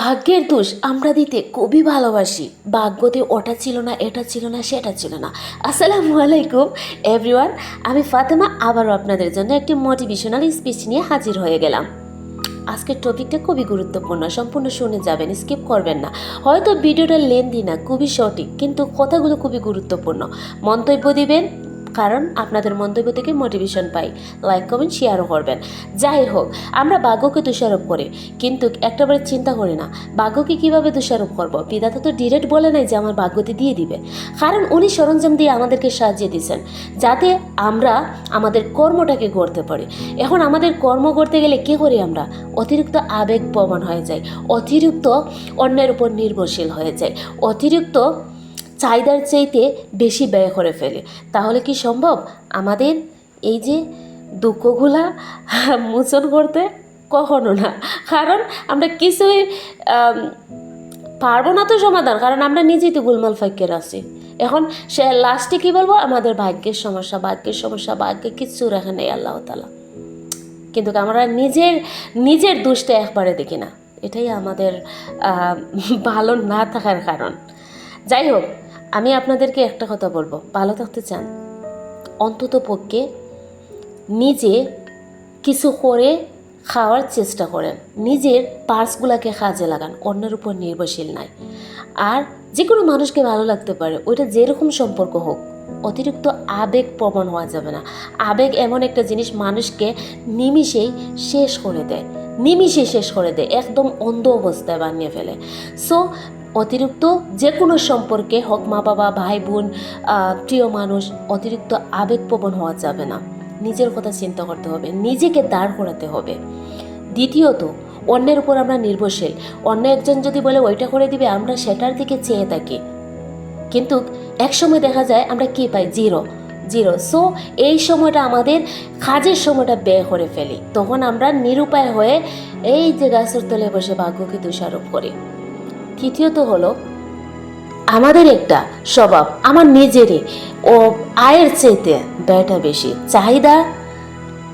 ভাগ্যের দোষ আমরা দিতে খুবই ভালোবাসি। ভাগ্যতে ওটা ছিল না, এটা ছিল না, সেটা ছিল না। আসসালামু আলাইকুম এভরিওয়ান আমি ফাতেমা, আবারও আপনাদের জন্য একটি মোটিভেশনাল স্পিচ নিয়ে হাজির হয়ে গেলাম। আজকের টপিকটা খুবই গুরুত্বপূর্ণ, সম্পূর্ণ শুনে যাবেন স্কিপ করবেন না। হয়তো ভিডিওটা লেন্দি না, খুবই সঠিক, কিন্তু কথাগুলো খুবই গুরুত্বপূর্ণ। মন্তব্য দিবেন কারণ আপনাদের মন্তব্য থেকে মোটিভেশন পাই। লাইক কমেন্ট শেয়ারও করবেন। যাই হোক, আমরা ভাগ্যকে দোষারোপ করি, কিন্তু একটাবারে চিন্তা করি না, ভাগ্যকে কীভাবে দোষারোপ করব? বিধাতা তো ডিরেক্ট বলে নাই যে আমার ভাগ্যতে দিয়ে দিবে। কারণ উনি সরঞ্জাম দিয়ে আমাদেরকে সাহায্য দিয়েছেন, যাতে আমরা আমাদের কর্মটাকে গড়তে পারি। এখন আমাদের কর্ম করতে গেলে কী করি আমরা? অতিরিক্ত আবেগ প্রমাণ হয়ে যায় অতিরিক্ত অন্যের উপর নির্ভরশীল হয়ে যায় অতিরিক্ত চাহিদার চাইতে বেশি ব্যয় করে ফেলে। তাহলে কি সম্ভব? আমাদের এই যে দুঃখগুলা মোচন করতে কখনো না। কারণ আমরা কিছুই পারব না তো সমাধান। কারণ আমরা নিজেই তো গুলমাল ফাইকের আছি। এখন সে লাস্টে কী বলব? আমাদের ভাগ্যের সমস্যা ভাগ্যের সমস্যা, ভাগ্যে কিচ্ছু রাখে নেই আল্লাহ তালা কিন্তু আমরা নিজের নিজের দোষটা একবারে দেখি না। এটাই আমাদের ভালো না থাকার কারণ। যাই হোক আমি আপনাদেরকে একটা কথা বলব। ভালো থাকতে চান। অন্তত পক্ষে নিজে কিছু করে খাওয়ার চেষ্টা করেন। নিজের পার্সগুলোকে কাজে লাগান। অন্যের উপর নির্ভরশীল নাই। আর যে কোনো মানুষকে ভালো লাগতে পারে, ওইটা যেরকম সম্পর্ক হোক, অতিরিক্ত আবেগ প্রবণ হওয়া যাবে না। আবেগ এমন একটা জিনিস মানুষকে নিমিষেই শেষ করে দেয়। নিমিষে শেষ করে দেয়। একদম অন্ধ অবস্থায় বানিয়ে ফেলে। সো অতিরিক্ত যে কোনো সম্পর্কে হোক মা বাবা, ভাই বোন প্রিয় মানুষ, অতিরিক্ত আবেগপ্রবণ হওয়া যাবে না। নিজের কথা চিন্তা করতে হবে, নিজেকে দাঁড় করাতে হবে। দ্বিতীয়ত, অন্যের উপর আমরা নির্ভরশীল। অন্য একজন যদি বলে, ওইটা করে দিবে, আমরা সেটার দিকে চেয়ে থাকি। কিন্তু এক সময় দেখা যায়, আমরা কি পাই? জিরো। জিরো। সো, এই সময়টা আমাদের কাজের সময়টা ব্যয় করে ফেলি। তখন আমরা নিরুপায় হয়ে এই যে গাছের তলে বসে ভাগ্যকে দোষারোপ করি। তৃতীয়ত হলো, আমাদের একটা স্বভাব, আমার নিজেরই, ও আয়ের চাইতে ব্যয়টা বেশি। চাহিদা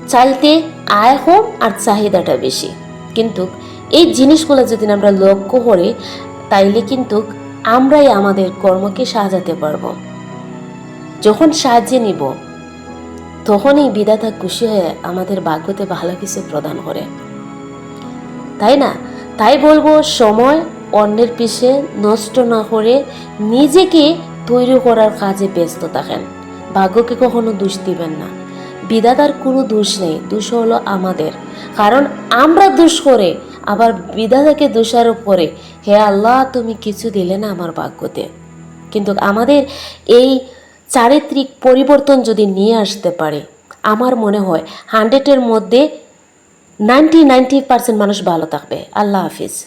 চাইতে আয় কম আর চাহিদাটা বেশি। কিন্তু এই জিনিসগুলো যদি আমরা লক্ষ্য করি, তাইলে কিন্তু আমরাই আমাদের কর্মকে সাজাতে পারব। যখন সাহায্যে নিব, তখনই বিধাতা খুশি হয়ে আমাদের ভাগ্যতে ভালো কিছু প্রদান করে। তাই না? তাই বলব, সময় অন্যের পিছে নষ্ট না করে নিজেকে তৈরি করার কাজে ব্যস্ত থাকেন। ভাগ্যকে কখনো দোষ দিবেন না। বিধাতার কোনো দোষ নেই, দোষ হলো আমাদের। কারণ আমরা দোষ করে, আবার বিধাতাকে দোষারোপ করে, হে আল্লাহ, তুমি কিছু দিলে না আমার ভাগ্যতে। কিন্তু আমাদের এই চারিত্রিক পরিবর্তন যদি নিয়ে আসতে পারে, আমার মনে হয় হান্ড্রেডের মধ্যে নাইনটি নাইনটি পার্সেন্ট মানুষ ভালো থাকবে। আল্লাহ হাফিজ।